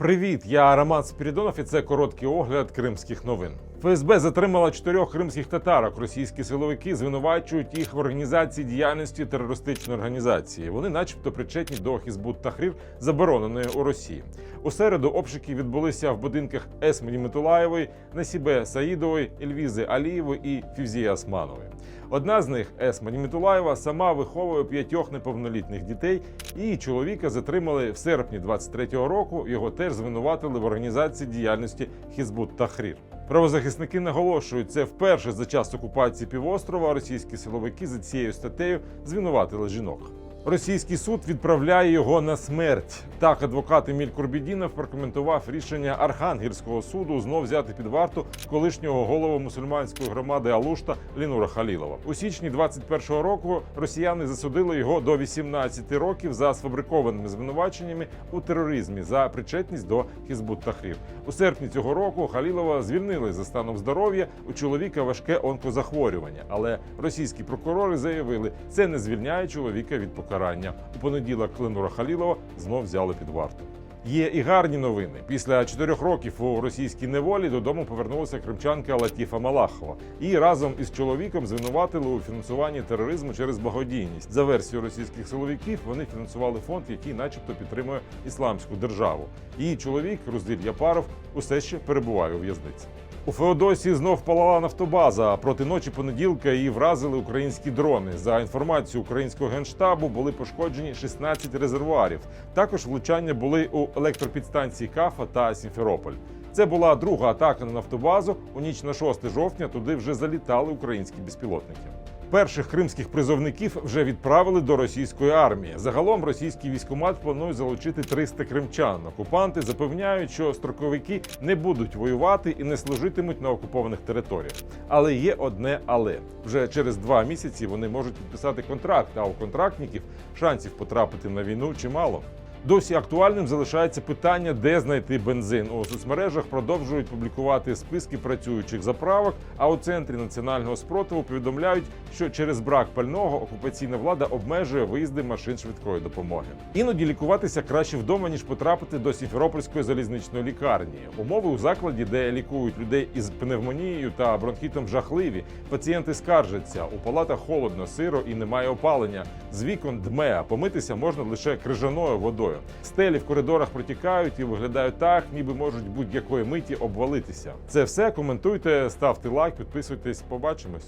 Привіт, я Роман Спірідонов і це короткий огляд кримських новин. ФСБ затримала чотирьох кримських татарок. Російські силовики звинувачують їх в організації діяльності терористичної організації. Вони, начебто, причетні до Хізбут Тахрір, забороненої у Росії. У середу обшуки відбулися в будинках Есмені Митулаєвої, Насібе Саїдової, Ельвізи Алієвої і Фівзії Османової. Одна з них, Есма Німітулаєва, сама виховує п'ятьох неповнолітніх дітей. Її чоловіка затримали в серпні 23-го року. Його теж звинуватили в організації діяльності Хізбут Тахрір. Правозахисники наголошують, це вперше за час окупації півострова російські силовики за цією статтею звинуватили жінок. Російський суд відправляє його на смерть. Так, адвокат Еміль Курбідінов прокоментував рішення Архангельського суду знов взяти під варту колишнього голову мусульманської громади Алушта Лінура Халілова. У січні 21-го року росіяни засудили його до 18 років за сфабрикованими звинуваченнями у тероризмі за причетність до Хізбут Тахрір. У серпні цього року Халілова звільнили за станом здоров'я. У чоловіка важке онкозахворювання, але російські прокурори заявили, це не звільняє чоловіка від покарання. У понеділок Ленура Халілова знов взяли під варту. Є і гарні новини. Після чотирьох років у російській неволі додому повернулася кримчанка Латіфа Малахова. Її разом із чоловіком звинуватили у фінансуванні тероризму через благодійність. За версією російських силовиків, вони фінансували фонд, який, начебто, підтримує ісламську державу. Її чоловік Руздиль Япаров усе ще перебуває у в'язниці. У Феодосії знов палала нафтобаза. Проти ночі понеділка її вразили українські дрони. За інформацією українського генштабу були пошкоджені 16 резервуарів. Також влучання були у електропідстанції Кафа та Сімферополь. Це була друга атака на нафтобазу. У ніч на 6 жовтня туди вже залітали українські безпілотники. Перших кримських призовників вже відправили до російської армії. Загалом російський військомат планує залучити 300 кримчан. Окупанти запевняють, що строковики не будуть воювати і не служитимуть на окупованих територіях. Але є одне але вже через два місяці вони можуть підписати контракт. А у контрактників шансів потрапити на війну чимало. Досі актуальним залишається питання, де знайти бензин. У соцмережах продовжують публікувати списки працюючих заправок. А у центрі національного спротиву повідомляють, що через брак пального окупаційна влада обмежує виїзди машин швидкої допомоги. Іноді лікуватися краще вдома ніж потрапити до Сімферопольської залізничної лікарні. Умови у закладі, де лікують людей із пневмонією та бронхітом, жахливі. Пацієнти скаржаться. У палатах холодно, сиро і немає опалення. З вікон дме, помитися можна лише крижаною водою. Стелі в коридорах протікають і виглядають так, ніби можуть будь-якої миті обвалитися. Це все коментуйте, ставте лайк, підписуйтесь. Побачимось.